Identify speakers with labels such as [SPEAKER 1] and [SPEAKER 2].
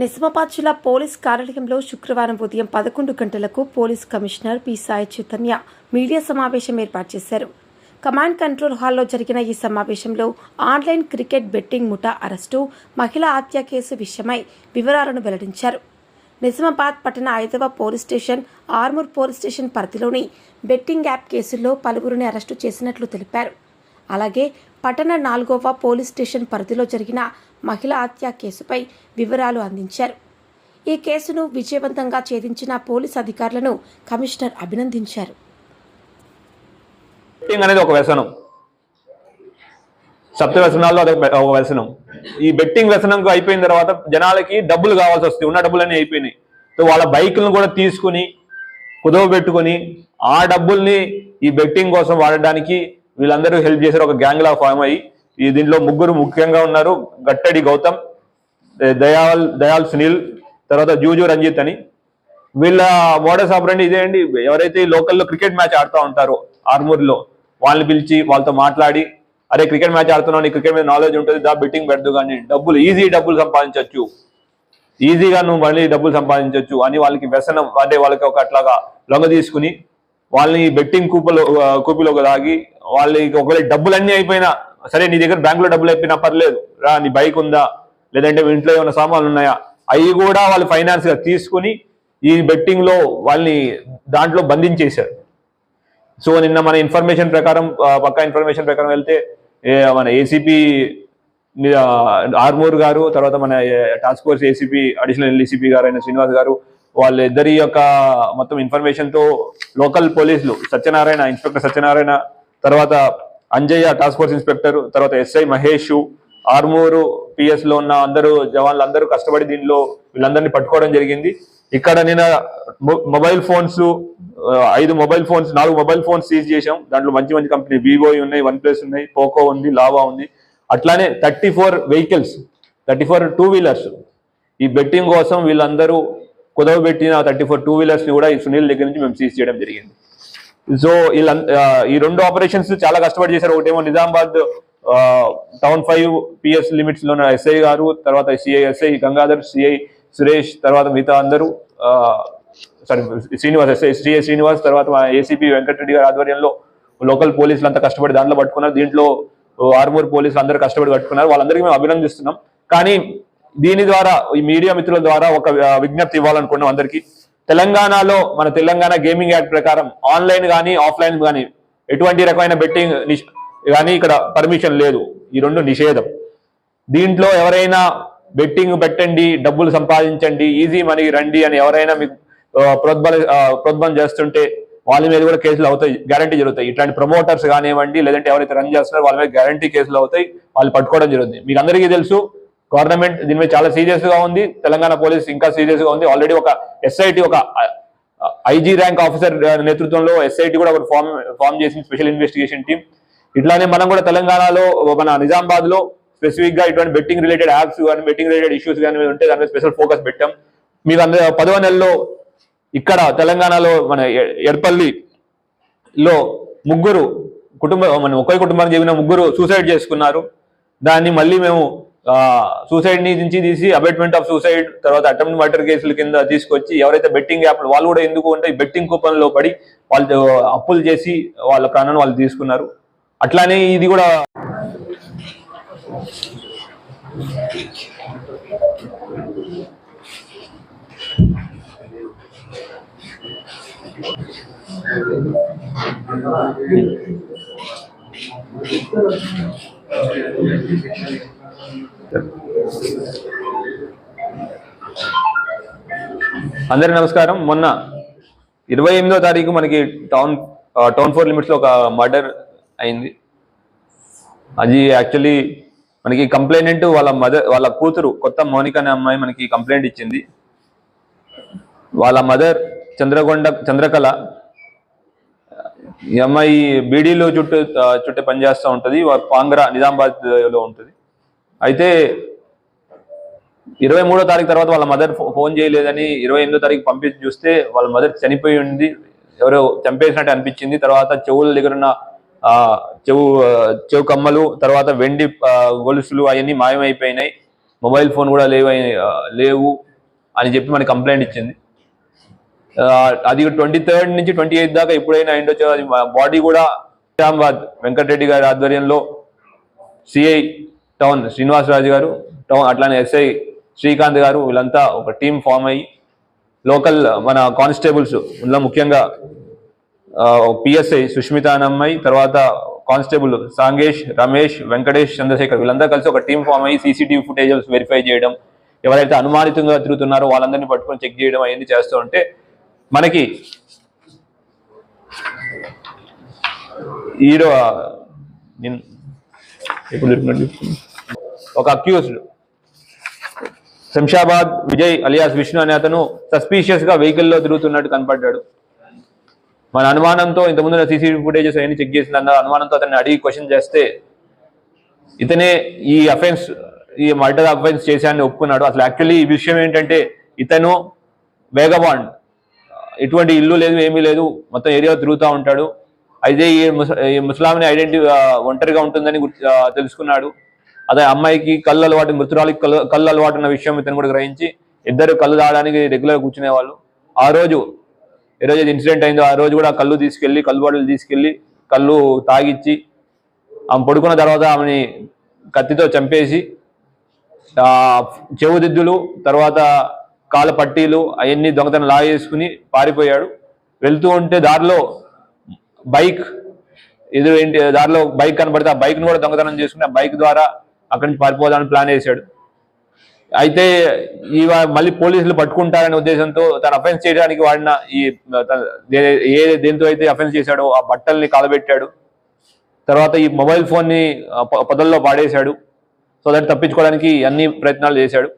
[SPEAKER 1] నిజామాబాద్ జిల్లా పోలీస్ కార్యాలయంలో శుక్రవారం ఉదయం పదకొండు గంటలకు police commissioner P. Sai Chaitanya media సమావేశం ఏర్పాటు చేశారు. కమాండ్ కంట్రోల్ హాల్లో జరిగిన ఈ సమావేశంలో ఆన్లైన్ క్రికెట్ బెట్టింగ్ ముఠా అరెస్టు మహిళా హత్య కేసు విషయమై వివరాలను వెల్లడించారు. నిజామాబాద్ పట్టణ ఐదవ police station Armoor police station పరిధిలోని బెట్టింగ్ యాప్ కేసుల్లో పలువురిని అరెస్టు చేసినట్లు తెలిపారు. అలాగే పట్టణ నాల్గోవ పోలీస్ స్టేషన్ పరిధిలో జరిగిన మహిళా హత్య కేసుపై వివరాలు అందించారు. ఈ కేసును విజయవంతంగా ఛేదించిన పోలీస్ అధికారులను కమిషనర్ అభినందించారు.
[SPEAKER 2] బెట్టింగ్ అనేది ఒక వ్యసనం. సప్త వ్యసనాల్లో అది ఒక ఒక వ్యసనం. ఈ బెట్టింగ్ వ్యసనం అయిపోయిన తర్వాత జనాలకి డబ్బులు కావాల్సి వస్తాయి. ఉన్న డబ్బులన్నీ అయిపోయినాయి. సో వాళ్ళ బైకులను కూడా తీసుకుని కుదవ పెట్టుకుని ఆ డబ్బుల్ని ఈ బెట్టింగ్ కోసం వాడడానికి వీళ్ళందరూ హెల్ప్ చేశారు. ఒక గ్యాంగ్ లా ఫామ్ అయ్యి ఈ దీంట్లో ముగ్గురు ముఖ్యంగా ఉన్నారు. గట్టడి గౌతమ్ దయాల్ దయాల్ సునీల్ తర్వాత జూజు రంజిత్ అని. వీళ్ళ మోడస్ ఆపరండి ఇదే అండి. ఎవరైతే లోకల్లో క్రికెట్ మ్యాచ్ ఆడుతూ ఉంటారో ఆర్మూర్లో వాళ్ళని పిలిచి వాళ్ళతో మాట్లాడి అరే క్రికెట్ మ్యాచ్ ఆడుతున్నావు నీ క్రికెట్ మీద నాలెడ్జ్ ఉంటుంది దా బెట్టింగ్ పెడదు కానీ డబ్బులు ఈజీ డబ్బులు సంపాదించవచ్చు ఈజీగా నువ్వు మళ్ళీ డబ్బులు సంపాదించవచ్చు అని వాళ్ళకి వ్యసనం అంటే వాళ్ళకి ఒక అట్లాగా లొంగ తీసుకుని వాళ్ళని బెట్టింగ్ కూపలో కూపీలోకి కూపిలోకి లాగి వాళ్ళకి ఒకవేళ డబ్బులన్నీ అయిపోయినా సరే నీ దగ్గర బ్యాంకులో డబ్బులు అయిపోయినా పర్లేదు. రా నీ బైక్ ఉందా? లేదంటే ఇంట్లో ఏమైనా సామాన్లు ఉన్నాయా? అవి కూడా వాళ్ళు ఫైనాన్స్గా తీసుకుని ఈ బెట్టింగ్లో వాళ్ళని దాంట్లో బంధించేశారు. సో నిన్న మన ఇన్ఫర్మేషన్ ప్రకారం పక్కా ఇన్ఫర్మేషన్ ప్రకారం వెళ్తే మన ఏసీపీ ఆర్మూర్ గారు తర్వాత మన task force ACP additional ACP గారు అయిన శ్రీనివాస్ గారు వాళ్ళిద్దరి యొక్క మొత్తం ఇన్ఫర్మేషన్తో లోకల్ పోలీసులు సత్యనారాయణ ఇన్స్పెక్టర్ సత్యనారాయణ తర్వాత అంజయ్య టాస్క్ ఫోర్స్ ఇన్స్పెక్టర్ తర్వాత ఎస్ఐ మహేష్ ఆర్మూరు పిఎస్లో ఉన్న అందరూ జవాన్లు అందరూ కష్టపడి దీనిలో వీళ్ళందరినీ పట్టుకోవడం జరిగింది. ఇక్కడ నేను మొబైల్ ఫోన్స్ ఐదు మొబైల్ ఫోన్స్ నాలుగు మొబైల్ ఫోన్స్ సీజ్ చేశాం. దాంట్లో మంచి మంచి కంపెనీ వివో ఉన్నాయి వన్ ప్లస్ ఉన్నాయి పోకో ఉంది లావా ఉంది. అట్లానే thirty four vehicles thirty four two wheelers ఈ బెట్టింగ్ కోసం వీళ్ళందరూ కుదవబెట్టిన థర్టీ ఫోర్ టూ వీలర్స్ కూడా ఈ సునీల్ దగ్గర నుంచి మేము సీజ్ చేయడం జరిగింది. సో వీళ్ళ ఈ రెండు ఆపరేషన్స్ చాలా కష్టపడి చేశారు. ఒకటేమో నిజామాబాద్ టౌన్ ఫైవ్ పిఎస్ లిమిట్స్లో ఎస్ఐ గారు తర్వాత CI SI Gangadhar CI Suresh తర్వాత మిగతా అందరూ sorry Srinivas SI CI Srinivas తర్వాత మా ఏసీపీ వెంకటరెడ్డి గారి ఆధ్వర్యంలో లోకల్ పోలీసులు అంతా కష్టపడి దాంట్లో పట్టుకున్నారు. దీంట్లో ఆర్మూర్ పోలీసులు అందరూ కష్టపడి పట్టుకున్నారు. వాళ్ళందరికీ మేము అభినందిస్తున్నాం. కానీ దీని ద్వారా ఈ మీడియా మిత్రుల ద్వారా ఒక విజ్ఞప్తి ఇవ్వాలనుకున్నాం అందరికీ. తెలంగాణలో మన తెలంగాణ గేమింగ్ యాక్ట్ ప్రకారం ఆన్లైన్ కానీ ఆఫ్లైన్ కానీ ఎటువంటి రకమైన బెట్టింగ్ కానీ ఇక్కడ పర్మిషన్ లేదు. ఈ రెండు నిషేధం. దీంట్లో ఎవరైనా బెట్టింగ్ పెట్టండి డబ్బులు సంపాదించండి ఈజీ మనీ రండి అని ఎవరైనా మీకు ప్రోద్బల ప్రోద్బలం చేస్తుంటే వాళ్ళ మీద కూడా కేసులు అవుతాయి గ్యారంటీ జరుగుతాయి. ఇట్లాంటి ప్రమోటర్స్ కానివ్వండి లేదంటే ఎవరైతే రన్ చేస్తున్నారో వాళ్ళ మీద గ్యారంటీ కేసులు అవుతాయి వాళ్ళు పట్టుకోవడం జరుగుతుంది. మీకు అందరికీ తెలుసు గవర్నమెంట్ దీని మీద చాలా సీరియస్గా ఉంది. తెలంగాణ పోలీస్ ఇంకా సీరియస్గా ఉంది. ఆల్రెడీ ఒక ఎస్ఐటి ఒక ఐజీ ర్యాంక్ ఆఫీసర్ నేతృత్వంలో ఎస్ఐటి కూడా ఒక ఫామ్ ఫామ్ చేసింది స్పెషల్ ఇన్వెస్టిగేషన్ టీం ఇట్లానే మనం కూడా తెలంగాణలో మన నిజామాబాద్లో స్పెసిఫిక్గా ఇటువంటి బెట్టింగ్ రిలేటెడ్ యాప్స్ కానీ బెట్టింగ్ రిలేటెడ్ ఇష్యూస్ కానీ ఉంటే దాని మీద స్పెషల్ ఫోకస్ పెట్టాం. మీకు అందరూ పదవ నెలలో ఇక్కడ తెలంగాణలో మన ఎ- ఎడపల్లిలో ముగ్గురు కుటుంబ మన ఒకే కుటుంబానికి చెందిన ముగ్గురు సూసైడ్ చేసుకున్నారు. దాన్ని మళ్ళీ మేము సూసైడ్ నుంచి తీసి అబెట్మెంట్ ఆఫ్ సూసైడ్ తర్వాత అటెంప్ట్ మర్డర్ కేసుల కింద తీసుకొచ్చి ఎవరైతే బెట్టింగ్ యాప్ వాళ్ళు కూడా ఎందుకు అంటే బెట్టింగ్ కూపన్లో పడి వాళ్ళు అప్పులు చేసి వాళ్ళ ప్రాణాన్ని వాళ్ళు తీసుకున్నారు. అట్లానే ఇది కూడా అందరి నమస్కారం. మొన్న ఇరవై ఎనిమిదో తారీఖు మనకి టౌన్ టౌన్ ఫోర్ లిమిట్స్లో ఒక మర్డర్ అయింది. అది యాక్చువల్లీ మనకి కంప్లైంట్ వాళ్ళ మదర్ వాళ్ళ కూతురు కొత్త మౌనిక అనే అమ్మాయి మనకి కంప్లైంట్ ఇచ్చింది. వాళ్ళ మదర్ చంద్రగొండ చంద్రకళ ఈ అమ్మాయి బీడీలో చుట్టూ చుట్టే చుట్టూ పనిచేస్తూ ఉంటుంది. పాంగ్రా నిజామాబాద్లో ఉంటుంది. అయితే ఇరవై మూడో తారీఖు తర్వాత వాళ్ళ మదర్ ఫోన్ చేయలేదని ఇరవై ఎనిమిదో తారీఖు పంపించి చూస్తే వాళ్ళ మదర్ చనిపోయి ఉంది ఎవరో చంపేసినట్టు అనిపించింది. తర్వాత చెవుల దగ్గర ఉన్న చెవు చెవు కమ్మలు తర్వాత వెండి గొలుసులు అవన్నీ మాయమైపోయినాయి. మొబైల్ ఫోన్ కూడా లేవు లేవు అని చెప్పి మనకి కంప్లైంట్ ఇచ్చింది. అది ట్వంటీ థర్డ్ నుంచి ట్వంటీ ఎయిత్ దాకా ఎప్పుడైనా అయిండొచ్చు అది బాడీ కూడా నిజామాబాద్ వెంకటరెడ్డి గారి ఆధ్వర్యంలో సిఐ టౌన్ శ్రీనివాసరాజు గారు టౌన్ అట్లానే ఎస్ఐ శ్రీకాంత్ గారు వీళ్ళంతా ఒక టీం ఫామ్ అయ్యి లోకల్ మన కానిస్టేబుల్స్ ఇందులో ముఖ్యంగా పిఎస్ఐ సుష్మిత అమ్మాయి తర్వాత కానిస్టేబుల్ సాంగేష్ రమేష్ వెంకటేష్ చంద్రశేఖర్ వీళ్ళంతా కలిసి ఒక టీం ఫామ్ అయ్యి సీసీటీవీ ఫుటేజెస్ వెరిఫై చేయడం ఎవరైతే అనుమానితంగా తిరుగుతున్నారో వాళ్ళందరినీ పట్టుకొని చెక్ చేయడం అవన్నీ చేస్తూ ఉంటే మనకి ఈరో ఒక అక్యూజ్డ్. శంషాబాద్ విజయ్ అలియాస్ విష్ణు అనే అతను సస్పీషియస్గా వెహికల్లో తిరుగుతున్నట్టు కనపడ్డాడు. మన అనుమానంతో ఇంతకుముందు సీసీటీవీ ఫుటేజెస్ అవన్నీ చెక్ చేసిన అనుమానంతో అతన్ని అడిగి క్వశ్చన్ చేస్తే ఇతనే ఈ అఫెన్స్ ఈ మర్డర్ అఫెన్స్ చేశానని ఒప్పుకున్నాడు. అసలు యాక్చువల్లీ ఈ విషయం ఏంటంటే ఇతను వేగబాండ్ ఎటువంటి ఇల్లు లేదు ఏమీ లేదు. మొత్తం ఏరియా తిరుగుతూ ఉంటాడు. అయితే ఈ ముస ఈ ఐడెంటి ఒంటరిగా ఉంటుందని తెలుసుకున్నాడు. అదే అమ్మాయికి కళ్ళు అలవాటు మృతురాలికి కళ్ళు కళ్ళు అలవాటు ఉన్న విషయం ఇతను కూడా గ్రహించి ఇద్దరు కళ్ళు తాగడానికి రెగ్యులర్ కూర్చునేవాళ్ళు ఆ రోజు ఏ రోజు ఇన్సిడెంట్ అయిందో ఆ రోజు కూడా కళ్ళు తీసుకెళ్ళి కళ్ళు బాటలు తీసుకెళ్ళి కళ్ళు తాగిచ్చి ఆమె పడుకున్న తర్వాత ఆమెని కత్తితో చంపేసి చెవుదిద్దులు తర్వాత కాళ్ళ పట్టీలు అవన్నీ దొంగతనం లాగేసుకుని పారిపోయాడు. వెళ్తూ ఉంటే దారిలో బైక్ ఎదురు ఏంటి దారిలో బైక్ కనబడితే ఆ బైక్ను కూడా దొంగతనం చేసుకుని ఆ బైక్ ద్వారా అక్కడి నుంచి పారిపోదామని ప్లాన్ చేశాడు అయితే ఈ మళ్ళీ పోలీసులు పట్టుకుంటారనే ఉద్దేశంతో తను అఫెన్స్ చేయడానికి వాడిన ఈ ఏ దేంతో అయితే అఫెన్స్ చేశాడో ఆ బట్టల్ని కాలబెట్టాడు. తర్వాత ఈ మొబైల్ ఫోన్ని పొదల్లో పాడేశాడు. సో దాన్ని తప్పించుకోవడానికి అన్ని ప్రయత్నాలు చేశాడు.